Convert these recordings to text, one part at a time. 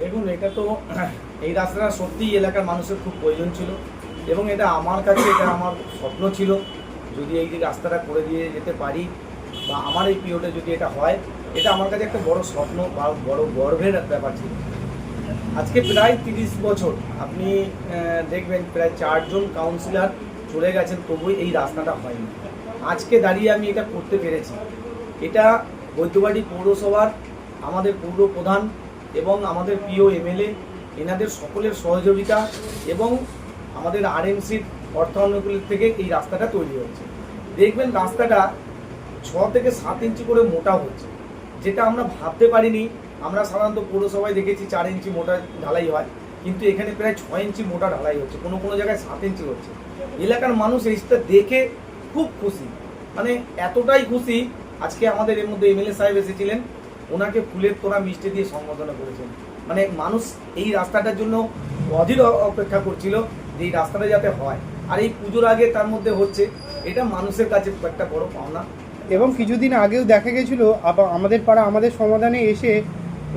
দেখুন, এটা তো এই রাস্তাটা সত্যিই এলাকার মানুষের খুব প্রয়োজন ছিল। এবং এটা আমার কাছে এটা আমার স্বপ্ন ছিল যদি এই যে রাস্তাটা করে দিয়ে যেতে পারি বা আমার এই পিরিয়ডে যদি এটা হয়। এটা আমার কাছে একটা বড় স্বপ্ন বা বড় গর্বের ব্যাপার ছিল। আজকে প্রায় তিরিশ বছর আপনি দেখবেন প্রায় চারজন কাউন্সিলর চলে গেছেন তবুই এই রাস্তাটা হয়নি। আজকে দাঁড়িয়ে আমি এটা করতে পেরেছি। এটা বৈদ্যবাড়ি পৌরসভার আমাদের পৌর প্রধান এবং আমাদের প্রিয় এমএলএ, এনাদের সকলের সহযোগিতা এবং আমাদের আরএমসির অর্থানুকূল থেকে এই রাস্তাটা তৈরি হচ্ছে দেখবেন রাস্তাটা ছ থেকে সাত ইঞ্চি করে মোটা হচ্ছে যেটা আমরা ভাবতে পারিনি। আমরা সাধারণত পৌরসভায় দেখেছি চার ইঞ্চি মোটা ঢালাই হয়, কিন্তু এখানে প্রায় ছয় ইঞ্চি মোটা ঢালাই হচ্ছে, কোনো কোনো জায়গায় সাত ইঞ্চি হচ্ছে। এলাকার মানুষ এইটা দেখে খুব খুশি মানে এতটাই খুশি। আজকে আমাদের এর মধ্যে এমএলএ সাহেব এসেছিলেন ওনাকে ফুলের তোড়া মিষ্টি দিয়ে সম্বোধনা করেছেন। মানে মানুষ এই রাস্তাটার জন্য অধীর অপেক্ষা করছিল যে এই রাস্তাটা যাতে হয়। আর এই পুজোর আগে তার মধ্যে হচ্ছে এটা মানুষের কাছে একটা বড় পাওনা। এবং কিছুদিন আগেও দেখা গেছিল আবার আমাদের পাড়া আমাদের সমাধানে এসে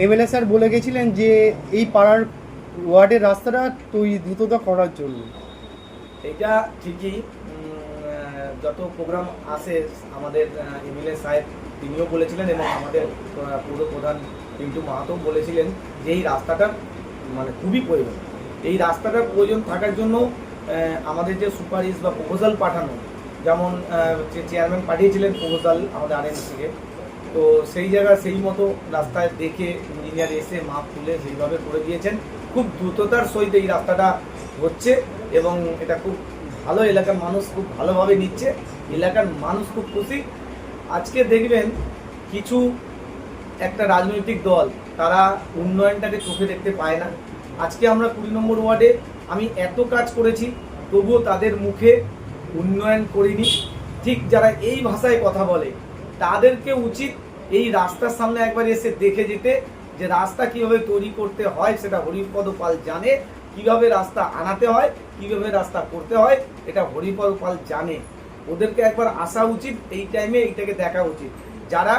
এমএলএ স্যার বলে গেছিলেন যে এই পাড়ার ওয়ার্ডের রাস্তাটা তৈরি দ্রুততা করার জন্য। এটা ঠিকই যত প্রোগ্রাম আসে আমাদের এমএলএ সাহেব তিনিও বলেছিলেন এবং আমাদের পৌর প্রধান পিন্টু মাহাতো বলেছিলেন যে এই রাস্তাটার মানে খুবই প্রয়োজন। এই রাস্তাটার প্রয়োজন থাকার জন্য আমাদের যে সুপারিশ বা প্রপোজাল পাঠানো, যেমন চেয়ারম্যান পাঠিয়েছিলেন প্রপোজাল আমাদের আরএনসিকে, তো সেই জায়গা সেই মতো রাস্তায় দেখে ইঞ্জিনিয়ার এসে মাপ তুলে সেইভাবে করে দিয়েছেন। খুব দ্রুততার সহিত এই রাস্তাটা হচ্ছে এবং এটা খুব ভালো এলাকার মানুষ খুব ভালোভাবে নিচ্ছে। এলাকার মানুষ খুব খুশি। আজকে দেখবেন কিছু একটা রাজনৈতিক দল, তারা উন্নয়নটাকে চোখে দেখতে পায় না। আজকে আমরা কুড়ি নম্বর ওয়ার্ডে, আমি এত কাজ করেছি, তবুও তাদের মুখে উন্নয়ন করিনি। ঠিক যারা এই ভাষায় কথা বলে, তাদেরকে উচিত এই রাস্তার সামনে একবার এসে দেখে যেতে, যে রাস্তা কীভাবে তৈরি করতে হয়, সেটা হরিপদ পাল জানে, কীভাবে রাস্তা আনাতে হয়, কীভাবে রাস্তা করতে হয়, এটা হরিপদ পাল জানে। ওদেরকে একবার আসা উচিত এই টাইমে এইটাকে দেখা উচিত। যারা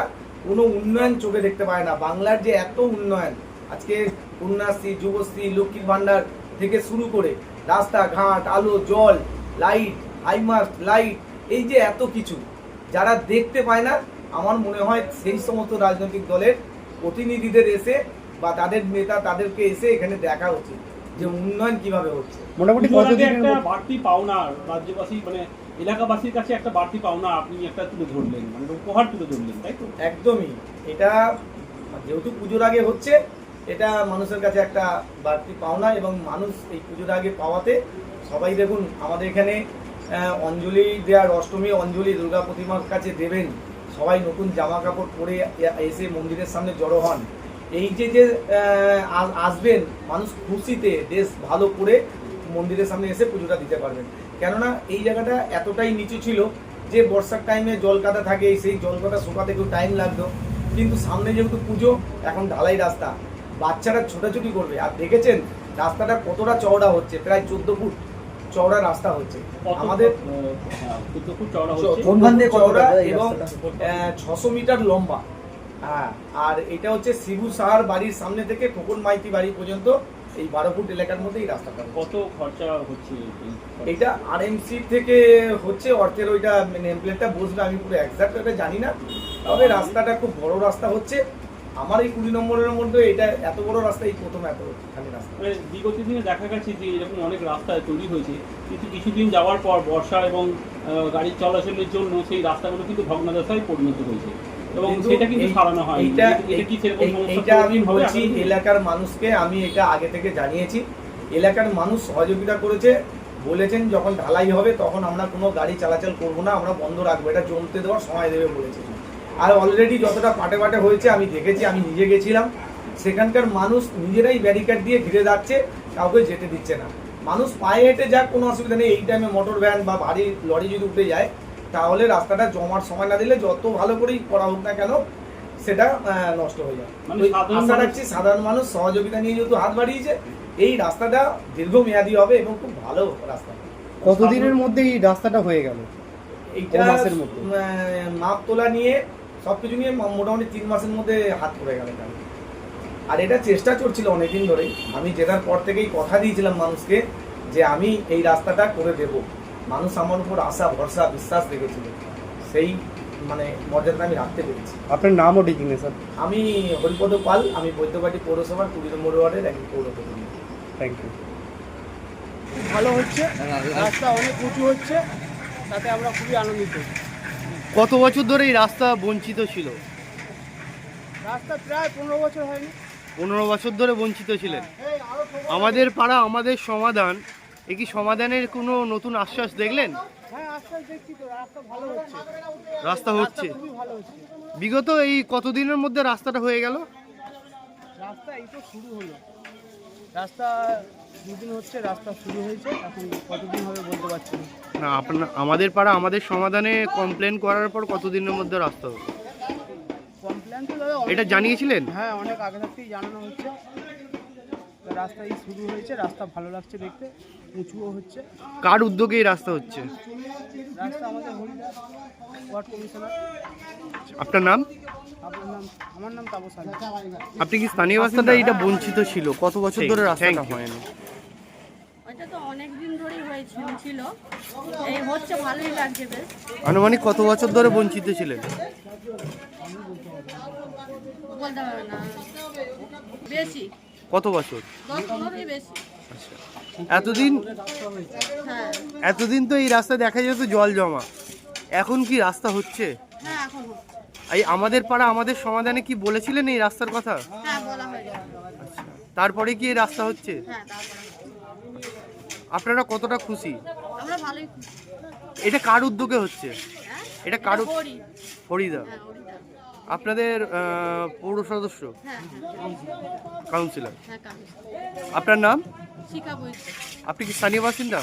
কোনো উন্নয়ন চোখে দেখতে পায় না বাংলার যে এত উন্নয়ন আজকে কন্যাশ্রী যুবশ্রী লক্ষ্মীর ভাণ্ডার থেকে শুরু করে রাস্তাঘাট আলো জল লাইট হাইমাস্ট লাইট এই যে এত কিছু যারা দেখতে পায় না আমার মনে হয় সেই সমস্ত রাজনৈতিক দলের প্রতিনিধিদের এসে বা তাদের নেতা তাদেরকে এসে এখানে দেখা উচিত যে উন্নয়ন কীভাবে হচ্ছে। মোটামুটি একটা বাড়তি পাওনা রাজ্যবাসী মানে এলাকাবাসীর কাছে একটা বাড়তি পাওনা আপনি একটা তুলে ধরলেন মানে উপহার তুলে ধরলেন, তাই তো? একদমই। এটা যেহেতু পুজোর আগে হচ্ছে, এটা মানুষের কাছে একটা বাড়তি পাওনা এবং মানুষ এই পুজোর আগে পাওয়াতে সবাই দেখুন, আমাদের এখানে অঞ্জলি দেওয়ার অষ্টমী অঞ্জলি দুর্গা প্রতিমার কাছে দেবেন। সবাই নতুন জামা কাপড় পরে এসে মন্দিরের সামনে জড়ো হন। এই যে যে আসবেন, মানুষ খুশিতে বেশ ভালো করে মন্দিরের সামনে এসে পুজোটা দিতে পারবেন। কেননা এই জায়গাটা এতটাই নিচু ছিল যে বর্ষার টাইমে জল কাদা থাকে সেই জল কাদা শুকাতে একটু টাইম লাগতো। কিন্তু সামনে যেহেতু পুজো এখন ঢালাই রাস্তা। বাচ্চারা ছোটাছুটি করবে। আর দেখেছেন রাস্তাটা কতটা চওড়া হচ্ছে? প্রায় চোদ্দ ফুট চওড়া রাস্তা হচ্ছে। আমাদের চওড়া এবং ছশো মিটার লম্বা। হ্যাঁ আর এটা হচ্ছে শিবু সাহার বাড়ির সামনে থেকে খোকন মাইতি বাড়ি পর্যন্ত। এই বারো ফুট এলাকার মধ্যে এই রাস্তাটা কত খরচা হচ্ছে? এইটা আরএমসি থেকে হচ্ছে অর্থের ওইটা নেমপ্লেটটা বসবে আমি পুরো এক্সাক্ট এটা জানি না। তবে রাস্তাটা খুব বড় রাস্তা হচ্ছে। আমার এই কুড়ি নম্বরের মধ্যে এটা এত বড় রাস্তা এই প্রথম এত খালি রাস্তা। মানে বিগত দিনে দেখা গেছে যে এরকম অনেক রাস্তা তৈরি হয়েছে। কিন্তু কিছুদিন যাওয়ার পর বর্ষা এবং গাড়ির চলাচলের জন্য সেই রাস্তাগুলো কিন্তু ভগ্নাদশায় পরিণত হয়েছে। এবং সেটা কিন্তু সারানো হয় এটা কি সেরকম এইটা আমি বলছি এলাকার মানুষকে আমি এটা আগে থেকে জানিয়েছি। এলাকার মানুষ সহযোগিতা করেছে বলেছেন যখন ঢালাই হবে তখন আমরা কোনো গাড়ি চলাচল করব না আমরা বন্ধ রাখব এটা জমতে দেওয়ার সময় দেবে বলেছে। আর অলরেডি যতটা পাটে পাটে হয়েছে আমি দেখেছি আমি নিজে গেছিলাম। সেখানকার মানুষ নিজেরাই ব্যারিকেড দিয়ে ঘিরে যাচ্ছে কাউকে যেতে দিচ্ছে না। মানুষ পায়ে হেঁটে যাক কোনো অসুবিধা নেই। এই টাইমে মোটর ভ্যান বা ভারী লরি যদি উঠে যায় তাহলে রাস্তাটা জমার সময় না দিলে যত ভালো করেই করা হোক না কেন সেটা আহ, নষ্ট হয়ে যায় মানে সাধারণ আশা মানুষ- রাখছি সাধারণ মানুষ সহযোগিতা নিয়ে যেহেতু হাত বাড়িয়েছে এই রাস্তাটা দীর্ঘমেয়াদী হবে এবং খুব ভালো রাস্তা। কতদিনের মধ্যে এই রাস্তাটা হয়ে গেল? এইটা ক মাসের মধ্যে? আহ, মাপ তোলা নিয়ে সবকিছু নিয়ে ম- মোটামুটি তিন মাসের মধ্যে হাত পড়ে গেল আর এটা চেষ্টা চলছিল অনেকদিন ধরেই। আমি জেতার পর থেকেই কথা দিয়েছিলাম মানুষকে যে আমি এই রাস্তাটা করে দেব। মানুষ আমার উপর আশা ভরসা বিশ্বাস রেখেছিল। সেই মানে মর্যাদা আমি রাখতে পেরেছি। আপনার নাম ও ডিজিগনেশন আমি হরিপদ পাল আমি বৈদ্যবাটি পৌরসভার কুড়ি নম্বর ওয়ার্ডের একজন পৌর প্রতিনিধি থ্যাংক ইউ ভালো হচ্ছে রাস্তা অনেক উঁচু হচ্ছে তাতে আমরা খুবই আনন্দিত। কত বছর ধরে এই রাস্তা বঞ্চিত ছিল? রাস্তা প্রায় পনেরো বছর হয়নি। পনেরো বছর ধরে বঞ্চিত ছিলেন। আমাদের পাড়া আমাদের সমাধান এ কি সমাধানের কোনো নতুন আশ্বাস দেখলেন? হ্যাঁ রাস্তা হচ্ছে। বিগত এই কতদিনের মধ্যে রাস্তাটা হয়ে গেল? রাস্তা এই তো শুরু হলো। রাস্তা দুদিন হচ্ছে রাস্তা শুরু হয়েছে। এখন কতদিন হবে বলতে পারছি না। আপনার আমাদের পাড়া আমাদের সমাধানে কমপ্লেন করার পর কতদিনের মধ্যে রাস্তা হবে কমপ্লেন তো দাদা এটা জানিয়েছিলেন? হ্যাঁ অনেক আগে থাকতেই জানানো হচ্ছে। রাস্তা এই শুরু হয়েছে রাস্তা ভালো লাগছে দেখতে উঁচুও হচ্ছে। কার উদ্যোগে এই রাস্তা হচ্ছে? রাস্তা আমাদের হরিদাস ওয়ার্ড কমিশনার। আপনার নাম? আপনার নাম আমার নাম তাপস আলী আপনি কি স্থানীয় বাসিন্দা? এটা বঞ্চিত ছিল। কত বছর ধরে রাস্তাটা হয়নি। ওইটা তো অনেক দিন ধরেই হয়েছিল ছিল। এই হচ্ছে ভালোই লাগছে বেশ। আনুমানিক কত বছর ধরে বঞ্চিত ছিলেন? বলতে পারবে না। বেশি। কত বছর? দশ এতদিন এতদিন তো এই রাস্তা দেখা যেত জল জমা। এখন কি রাস্তা হচ্ছে? হ্যাঁ হচ্ছে। এই আমাদের পাড়া আমাদের সমাধানে কি বলেছিলেন এই রাস্তার কথা? হ্যাঁ গেছে তারপরে কি এই রাস্তা হচ্ছে? হ্যাঁ আপনারা কতটা খুশি? এটা কার উদ্যোগে হচ্ছে? এটা কারও ফরিদা আপনাদের পৌর সদস্য? হ্যাঁ। হ্যাঁ কাউন্সিলর হ্যাঁ আপনার নাম? আপনি কি স্থানীয় বাসিন্দা?